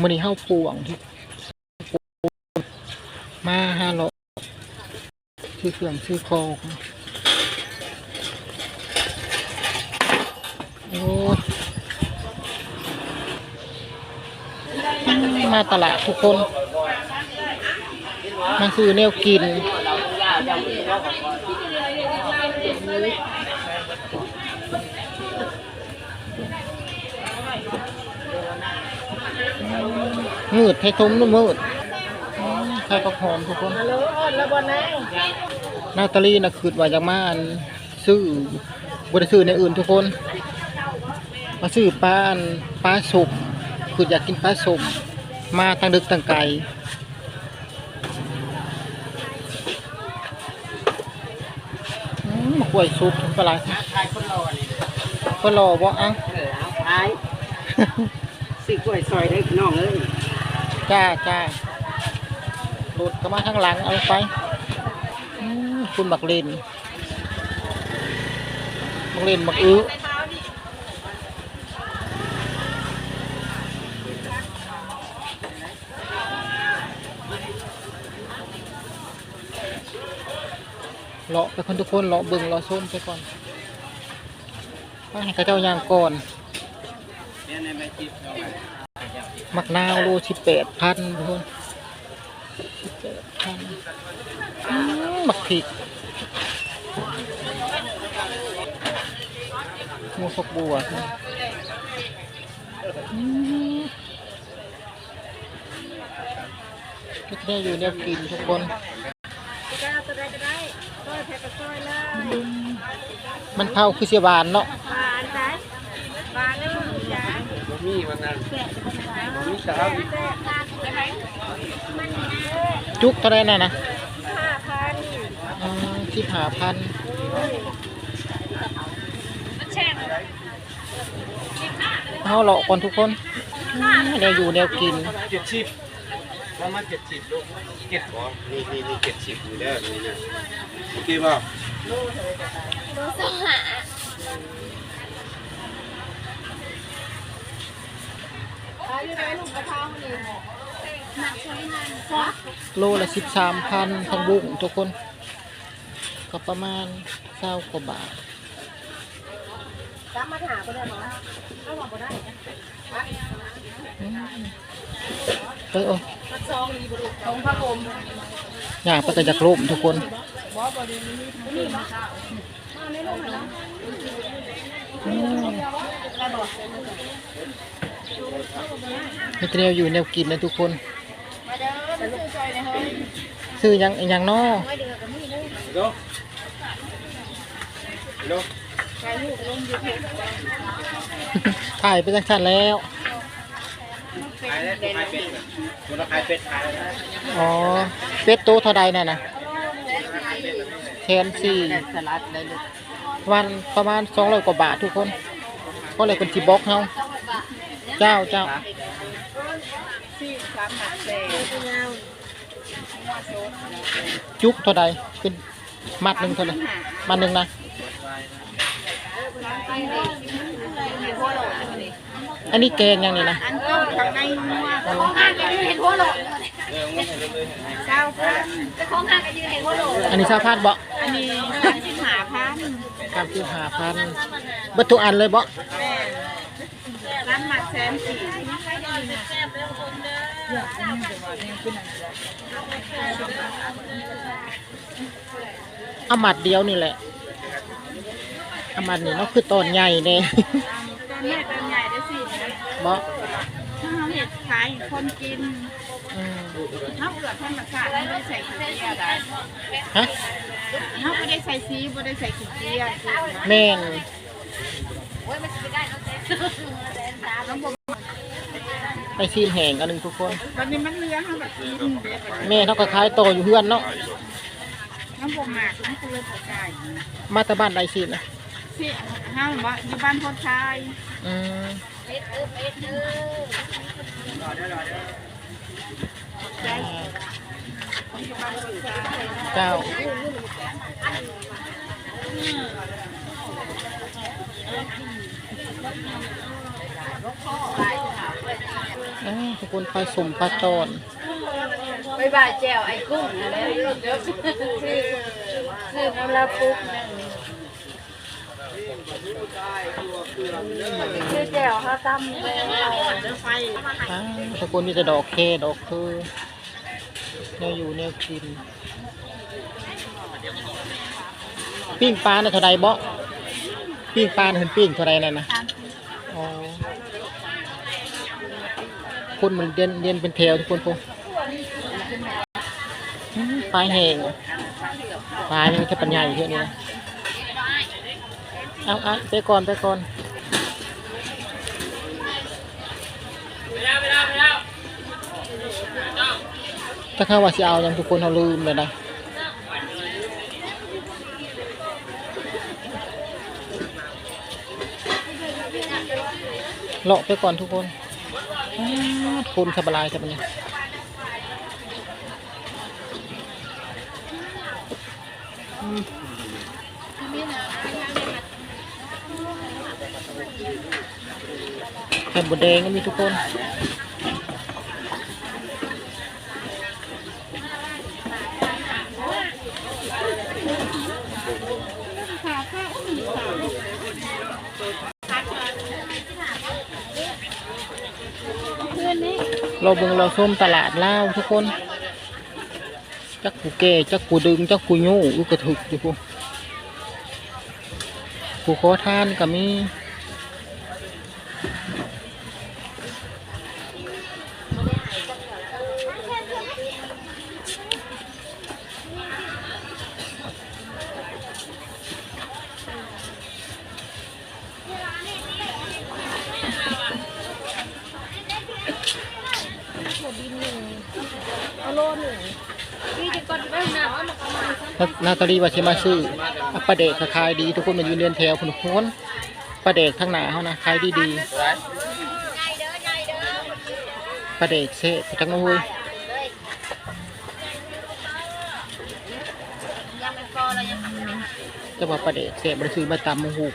มื้อนี้เฮาพวงที่มาหาเลาะซื้อเครื่องซื้อของโอ้มาตลาดทุกคนมาซื้อแนวกิน มืดให้ทมนุ่มมืดอืมไข่กระหอมทุกคนฮัลโหลอ่อนแล้วบ่นางนาตาลีนะคือว่าจากมาอันซื้อบ่ได้ซื้อในอื่นทุกคน มาซื้อปลาอันปลาสุกคืออยากกินปลาสุกมาทางดึกทางไกลอืมมะกล้วยสุกปลาไหลขายคนรอนี่ก็รอบ่เอ้าเออเอาขายสิกล้วยซอยได้พี่น้องเอ้ย จ้าจ้าหลุดก็มาข้างหลังเอาไปคุณบักเลนบักเลนบักอื้อเลาะไปคนทุกคนเลาะเบิ่งเลาะส้มไปก่อนให้เข้าเจ้ายางก่อน เนี่ยในใบจิบเอาไว้ มักนาวโลสิบแปดพันทุกคนแปดพันมักผิกหมูสกบัวอืมก็ได้อยู่เนี่ยกินทุกคนมันเผาคือเสียบานเนาะ หวานได้หวานแล้วลูกจ๋า บ่มีวันนั้น บ่มีสาวแซ่บมากจุกเท่าไรน่ะนะห้าพันที่หาพันเอาเลาะก่อนทุกคนอืมได้อยู่แนวกินเจ็ดสิบประมาณเจ็ดสิบลูกเจ็ดบ่นี่นี่นี่เจ็ดสิบอยู่แล้วนี่นะโอเคป่ะดูสหา โลละสิบสามพันทั้งบุ้งทุกคน ก็ประมาณเศร้ากว่าบาทจำมาหาบ่ได้บ่เอาบ่บ่ได้อืมเออเออมาซองนี่บ่ลูกของพระผมอยากไปกระจักร่มทุกคนอืม มีแต่แนวอยู่แนวกินนะทุกคน มาเด้อมาซื้อซอยในเฮ้ยซื้อหยังหยังนอไม่เดือกับมีเด้อเดี๋ยวเดี๋ยวใครลูกลงอยู่เพิ่นถ่ายไปจังสันแล้วขายได้ขายเป็ดคนละขายเป็ดขายได้อ๋อเป็ดโตเท่าใดน่ะนะแทนสี่สลัดได้ลูกวันประมาณสองร้อยกว่าบาททุกคน ก็เลยเป็นทีบล็อกเฮา เจ้าเจ้าสี่สามหนักแดงยาวจุกเท่าใดเป็นมัดหนึ่งเท่าไหร่มัดหนึ่งนะอันนี้แกงยังนี่นะอันก็ข้างในนัวของห้างก็ยืนเห็นหัวโหลดเก้าพันของห้างก็ยืนเห็นหัวโหลดอันนี้ชาวพาดบ่อันนี้สามสิบห้าพันสามสิบห้าพันบัตถุกอันเลยบ่แม่ร้า นหมักแสนสี่เอามัดเดียวนี่แหละเอามัดนี่เนาะคือตอนใหญ่เนี่ยตอนแม่ตอนใหญ่ได้สี่บ่ถ้าเขาเห็ดขายคนกินอืมเขาเกิดธรรมชาติไม่ได้ใส่ขี้เกียจได้ฮะเขาไม่ได้ใส่ซีไม่ได้ใส่ขี้เกียจแม่นไปซีนแห่งอันหนึ่งทุกคนวันนี้มันเลี้ยงเขาแบบกินแม่เขาก็ขายโตอยู่เฮือนเนาะน้ำบ่หมากน้ำเกลือผักกาดมาแต่บ้านใดซีนนะสิห้าว่าอยู่บ้านพ่อชายอืมเจ้าเอ้ยทุกคนปลาสมปลาตอนไปบ่ายแจวไอ้กุ้งอะไรเยอะๆคือคือน้ำลาปุ๊กนั่นคือแจวเขาตำไปเอาไฟอ้าวทุกคนนี่จะดอกเคดอกคือแนวอยู่แนวกิน ปิ้งปลาน่ะเท่าใดบ่ปิ้งปลาเห็นปิ้งเท่าใดนั่นนะอ๋อ คนมันเดินเดินเป็นแถวทุกคนพงปลาแหงปลายังจะปัญญาอยู่เท่านี้เอาเอาไปก่อนไปก่อนถ้าข้าว่าสิเอายังทุกคนเขาลืมเลยนะเลาะไปก่อนทุกคน คนสบายจะเป็นยังอืมไข่บดแดงก็มีทุกคน เราเบิ่งเราส้มตลาดลาวทุกคน จักกูแก่จักกูดึง จักกูโย่กูกกระถึกอยู่พวกกูขอทานก็มี นาตาลีว่าสิมาซื้ออะปลาเด็กก็ขายดี ทุกคนมันยืนเรียนแถวพุ่นพ้นปลาเด็กทั้งหนาเขานะขายดีดีปลาเด็กเซ่จังนู้ยจะว่าปลาเด็กเซ่บริซื้อมาตำมะฮุง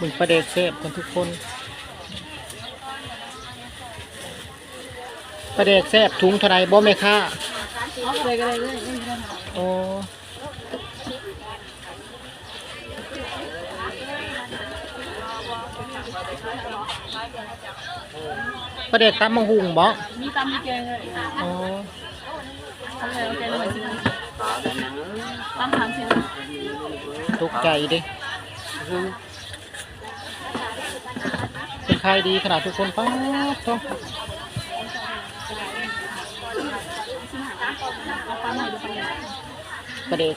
มึงปลาเด็กเซ่บกันทุกคน ปลาเด็กแซ่บถุงเท่าไรบ่แม่ค่าเอาเลยก็เลยเลยโอ้ปลาเด็กตำมะฮุงบ่มีตำมีแกงเลยอ๋อเอาเลยเอาแกงเลยสิตำถามสิตกใจดิเป็นใครดีขนาดทุกคนป้าดโตเอา ปลาหน่อยดูปลาหน่อยประเด็ก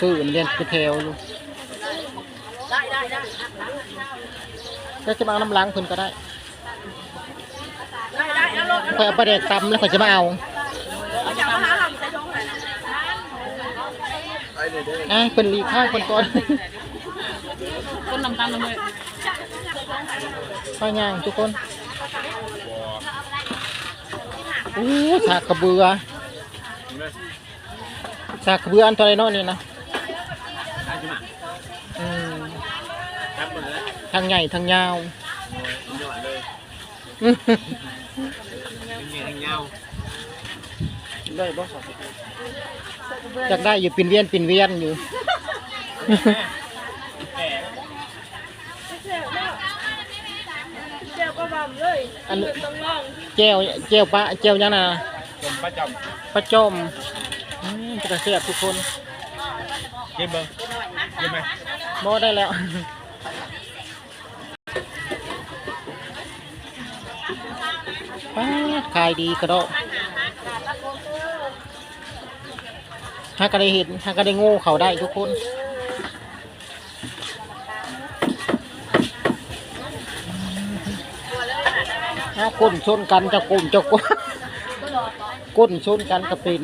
ซื้อเรียนเป็นแถวอยู่ได้ได้ได้แล้วจะมาเอาน้ำล้างเพิ่นก็ได้ได้ได้เอาลงค่อยเอาประเด็กตำแล้วค่อยจะมาเอาเอาจากมาหาเราใส่ถุงเลยนะอะเพิ่นรีข้าวเพิ่นก่อนคนลำตามลำเลยข้าวย่างทุกคน โอ้สากกระเบือสากกระเบืออันตัวไรเนาะนี่นะอืมทางใหญ่ทางยาวอื้อหือมีทั้งเงาได้บ่อยากได้อยู่ปินเวียนปินเวียนอยู่ เจ้าก็บำเลย อันนี้ต้องลองแก้วแก้วปลาแก้วยังน่ะจมประจปลาจอมอืมจะกระเสียบทุกคนำกินเบิ้งกินไหมบ่ได้แล้วป้าดขายดีกระโดดถ้าก็ได้เห็นถ้าก็ได้โง่เขาได้ทุกคน ก้นชนกันจะกลุ่มจะก้นก้นชนกันกระปิน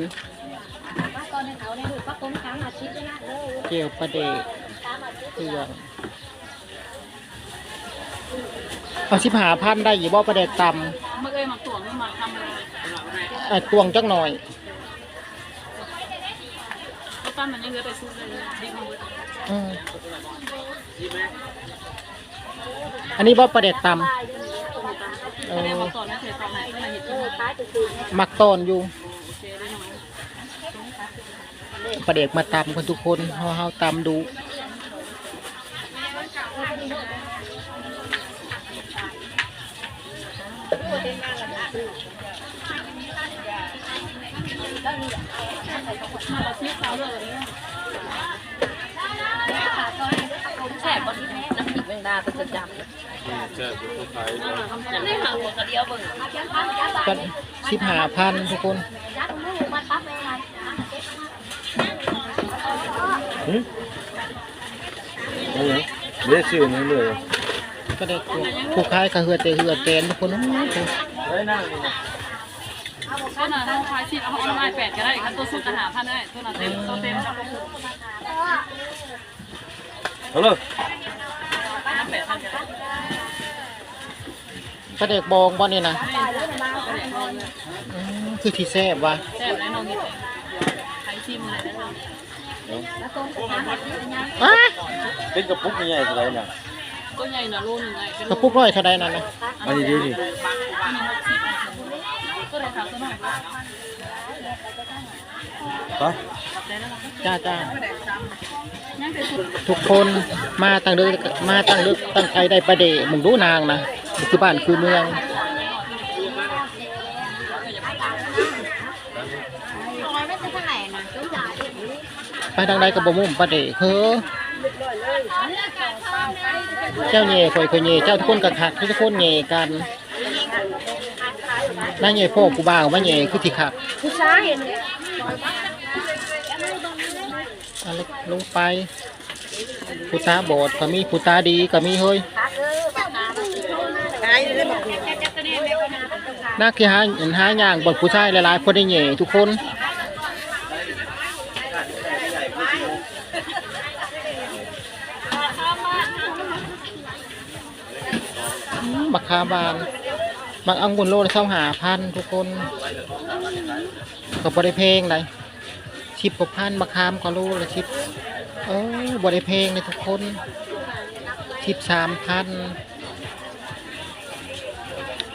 เกี่ยวประเดกเครื่องเอาสิบหาพันได้อยู่บ่ประเดกต่เมื่อเอ้ยมาตวงมาทำเลยไอ้ตวงจักหน่อยปั้นมันยังเหลือไปซุปเลยดิ้งมันอืมอันนี้บ่ประเด็กตำ เอเรียกอว่าก่อนนะเคยตอนไหนที่มาเห็นตัวมักตอนอยู่โอเคได้หน่อยประเด็กมาตำกันทุกคนเฮาเฮาตำดูแฉบ ดาเป็นประจำเจ้าผู้ขายยังได้หาหัวกระเดียวเบิ่งก็สิบห้าพันทุกคนเรียกชื่อนี้เลยก็ได้ผู้ขายก็เหือแต่เหือแกนทุกคนโอ้โหได้นั่งนี่นะตัวน่ะถ้าคลายชีพเอาออนไลน์แปดก็ได้ครับตัวสุดจะหาพันได้ตัวน่ะเต็มตัวเต็มฮัลโหลน้ำแปดพันก็ได้ประเด็กบองบ่นี่นะไม่ได้ก็ได้ลองเลยอืมคือที่แซ่บว่ะแซ่บได้น้องนี่ใครชิมอะไรได้บ้างอ้าเป็นกระปุกใหญ่เท่าไหร่น่ะตัวใหญ่น่ะโลนึงไงเป็นกระปุกน้อยเท่าใดนั่นนะอันนี้ดีนี่ก็เลยถามตัวหน่อยไปได้แล้ว จ้าจ้าทุกคนมาตั้งเดึกมาตั้งเดึกตั้งใจได้ประเดะมึงดูนางนะคือบ้านคือเมืองไปทางใดก็บ่มุ่มประเดะเฮ้อเจ้าเย่ข่อยข่อยเย่เจ้าทุกคนกะคักทุกคนเย่กันนั่งเย่พ่อกูบ่าวมาเย่คือที่คักผู้ชาย ลงไปผู้ตาบอดก็มีผู้ตาดีก็มีเฮ้ยน่าคือหาเห็นหาอย่างบนผู้ชายหลายๆคนได้เย่ทุกคนมบักคาบานบักอังบุญโลละเท่าหาพันทุกคนก็บ่ได้เพลงเลย ชิบกพันบักคามก็โลละชิบเออบ่ได้เพลงเลยทุกคนชิบสามพัน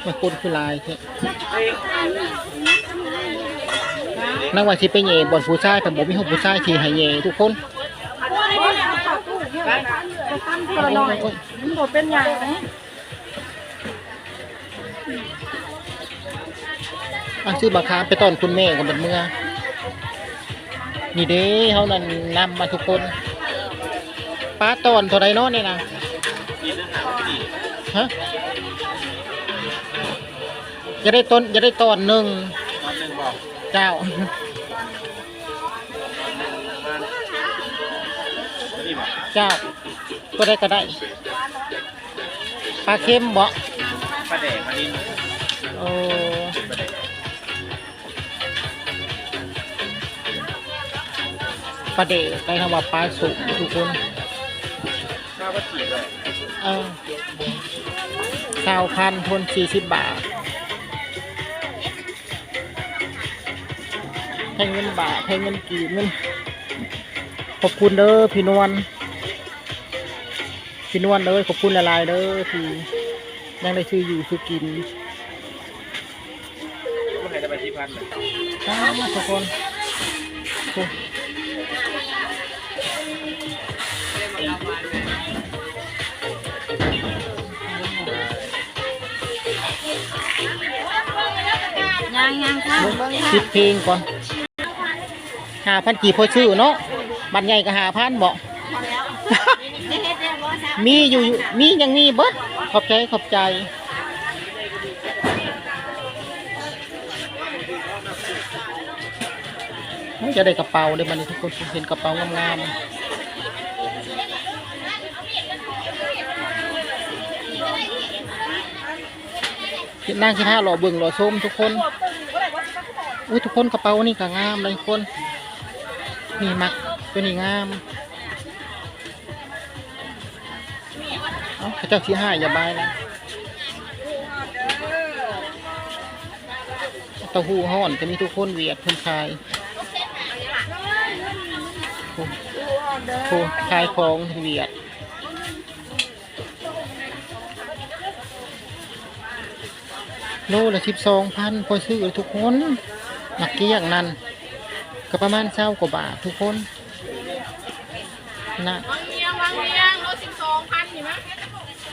มาคนคือลายแท้นักว่าสิไปเย่บ่อนผู้ชายแต่บ่มีห้องผู้ชายที่ให้เย่ทุกคนตัน่อยมันบ่เป็นอย่างนะอะซื้อบักคาไปต้อนคุณแม่กับบัดเมื่อ นี่เด้เฮานั่นนำมาทุกคนป้าตอนเท่าไรเนาะนี่นะฮะจะได้ต้นจะได้ตอนหนึ่งเจ้าเจ้าก็ได้ก็ได้ปลาเค็มบ่ปลาแดกอันนี้โอ้ ปลาเดกได้คำว่าปลาสุกทุกคนข้าวก็จีบเลยเออเก้าพันทนสี่สิบบาทให้เงินบาทให้เงินกีบเงินขอบคุณเด้อพี่นวลพี่นวลเด้อขอบคุณละลายๆเด้อที่ยังได้ชื่ออยู่ชื่อกินก็ให้ได้ไปที่พันเลยอ่าทุกคน ค่ะคิดเพลงก่อนหาพันกี่พอชื่อเนาะบัตรใหญ่ก็หาพันบอกมีอยู่อยู่มียังมีเบิดขอบใจขอบใจจะได้กระเป๋าได้มันทุกคนเห็นกระเป๋างามๆนั่งที่ท่าหล่อเบิ่งหล่อส้มทุกคน อุ้ยทุกคนกระเป๋านี่ก็งามเลยทุกคนนี่มักตัวนี้งามเอ้าพระเจ้าที่ห้าอย่าบายนะเต้าหู้ห่อนจะมีทุกคนเวียดเพิ่นขายผู้ผู้ขายของเวียดโลละสิบสองพันพอซื้อทุกคน หนักเกี้ยงนั่นก็ประมาณเศร้ากว่าบาททุกคนนะวางเมียงวางเมียงรถสิบสองพันนี่มั้ย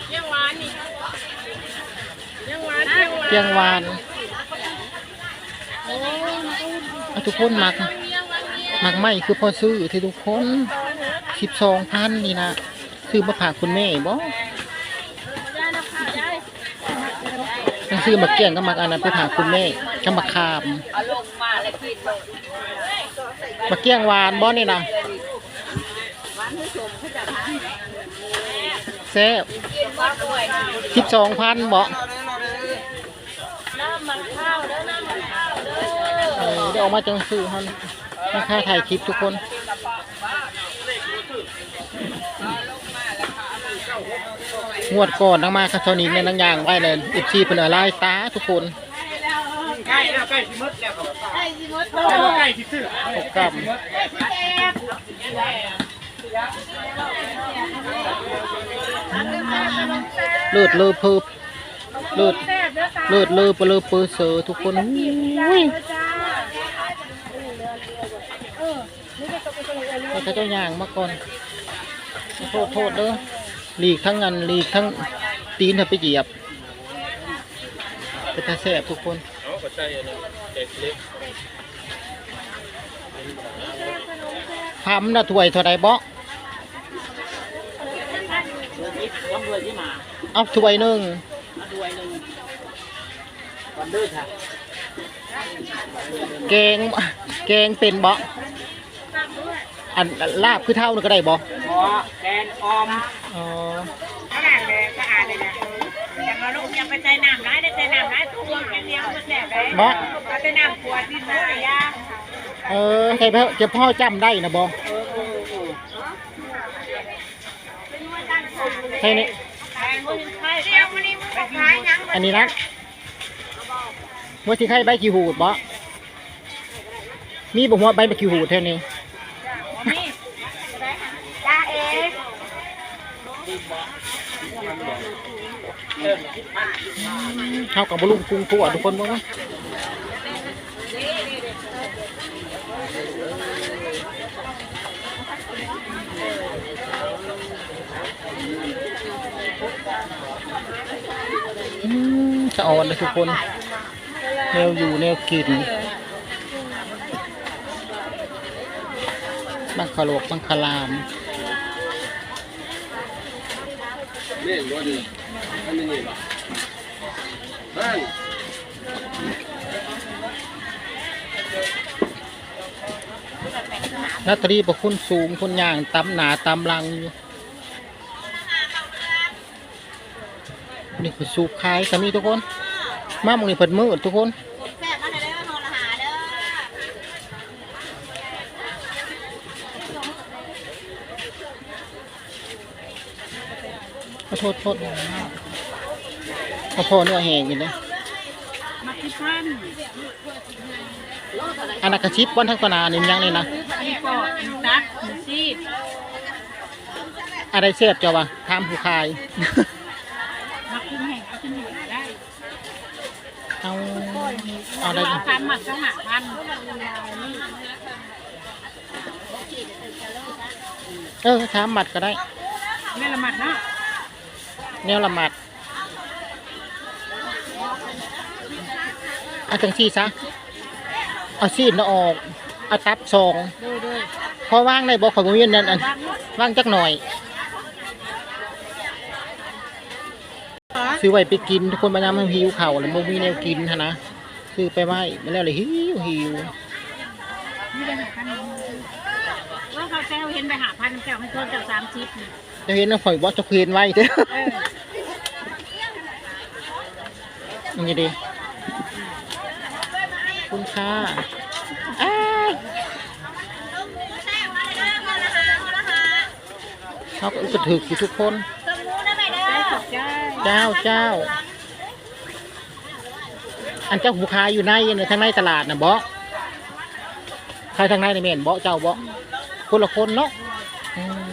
เยี่ยงหวานนี่เยี่ยงหวานเยี่ยงหวานเกียงวานเอาทุกคนมักวางเมียงวางเมียงมักไม่คือพอซื้อที่ทุกคนสิบสองพันนี่นะซื้อมาฝากคุณแม่บ่ได้นะค่ะได้ต้องซื้อมาเกี้ยงก็มักอันนั้นไปฝากคุณแม่ ก็มาคามเอามาเลยกินเลยมาเกี้ยงหวานบ่นี่นะเซ่บกิดสิบสองพันบ่น้ำมันข้าวเด้อน้ำมันข้าวเด้ออได้ออกมาจังซื้อฮันราคาถ่ายคลิปทุกคนงวดก่อนนังมาคาโทนิกในนังยางไว้เลยอีซีเป็นอะไรตาทุกคน แล้วใกล้สิมดแล้วครับไอ้สิมดใกล้สิซื้อหกกรัมไอ้สิแตกลืดเลือเพิ่มลืดลืดเลือเปลือเปื้อเสือทุกคนอุ้ยเขาเจ้าย่างมาก่อนโทษโทษเด้อหลีกทั้งงันหลีกทั้งตีนถ้าไปเหยียบเป็นตาแสบทุกคน ก็ใช่อันนั้นเด็กเล็กทำนะถ้วยเท่าไรบ่ต้องด้วยที่มาเอาถ้วยหนึ่งด้วยนึงวันเด้อค่ะแกงแกงเป็นบ่อันลาบคือเท่านึงก็ได้บ่หมอแกนออมอ๋อขนาดเลยสะอาดเลยนะอย่ามาลูกอย่าไปใส่น้ำร้ายได้ใส่ บเลยบ่ก็ใส่น้ำขวดที่ใส่ยาเออใช่พ่อจะพ่อจำได้นะบ่ใช่นี่ใส่มือใส่เดียวมันนี่มึงบอกขายยังอันนี้นะว่าที่ใครใบขี้หูดบ่มีบ่หัวใบใบขี้หูดแท่นี้นี่จ้าเอ๋ เท่ากับบลุงกรุงตัวทุกคนบ่วะอืมจะอ่อนเลยทุกคน แนวอยู่แนวกินบังคาโลกบังคลามเล่นบ่ดีอันนี้นี่ บ่นั่นนาตรีประคุณสูงคนย่างตำหนาตำลังอยู่นี่คือสูบขายสามีทุกคน มาหมองนี่เปิดมืดทุกคนแซ่บมาเลยได้มาโทรหาเด้อขอโทษ โทษขอพอเนื้อแห้งอยู่นะมาคิดพันอันนักกระชิบวันทั้งตนานี่มันยังนี่นะมีปอดมีตักมีซีดอะไรเสียบเจ้าวะทามผู้ขายมาขึ้นแห่งเอาขึ้นแห่งได้เอาเอาได้เราทำหมักต้องหมักพันเออถามหมัดก็ได้ไม่ละหมัดเนาะแนวละหมัด เอาจังซี่ซะเอาซีนออกเอาตับซองดูดูพอว่างได้บอกขอยบ่มีนั่นอันว่างจักหน่อยซื้อไว้ไปกินทุกคนมายามมันหิวเข่าวแล้วบ่มีแนวกินหั้นนะซื้อไปไว้มาแล้วเลยหิวหิวนี่ไปหาพันว่าเขาแซวเห็นไปหาพันแซวให้เพิ่มจากสามชิปนี่จะเห็นนะข่อยบ่จะเพียนไว้เด้อเออ มันจะดี คุณค่าอ้ายเขาก็อุกถึกอยู่ทุกคนได้ขอบใจเจ้าเจ้า อันเจ้าผู้ค้ายอยู่ในในทางในตลาดนะบ่ใครทางในในเมนบ่เจ้าบ่คคนละคนเนาะอืม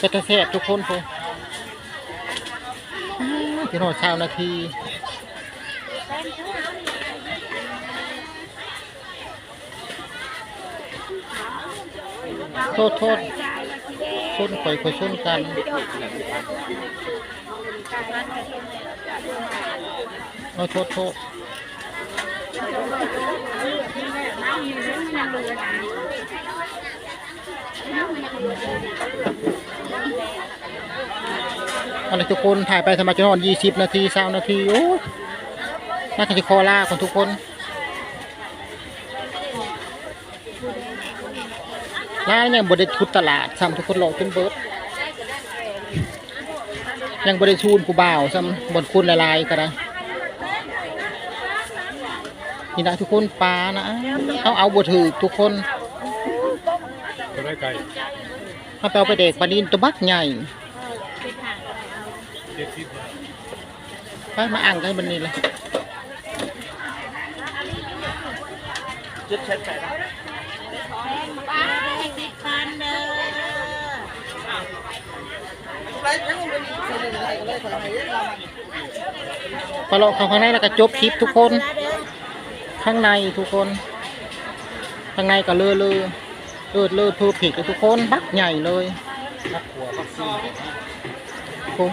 จะจะแซ่บทุกคนพอพี่น้องชาวนาที โทษโทษชนข่อยข่อยชนกัน เอาโทษโทษอะไรทุกคนถ่ายไปสมัครจะนอนยี่สิบนาทีสามนาที โอ้น่าจะคอล่าของทุกคน ร้านยังบริทุดตลาดซ้ำทุกคนหลอกจนเบิดยังบริชูนผู้บ่าวซ้ำบนคุณละลายก็ได้นี่นะทุกคนปลานะเอาเอาบทถือทุกคนจะได้ไก่เอาไปเอาไปเด็กปลาดินตัวบักใหญ่เจ็ดสิบไปมาอ่างกันบันนี้เลยเจ็ดเช็ดไก่ป้า สิบพันเด้อปลาเลาะเข้าข้างในแล้วก็จบคลิปทุกคน ข้างในทุกคน ข้างในก็เลอะเลอเลือเลอะเพอร์เฟกต์เลยทุกคนบักใหญ่เลยนักขัวพักซี่โอ้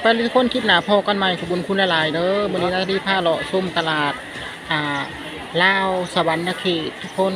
ไปทุกคนคลิปหนาพอกันใหม่ขอบคุญคุณหลายๆเด้อวันนี้หน้ที่ผ้าเลาะส้มตลาดอ่า ลาวสวรรค์เขตทุกคน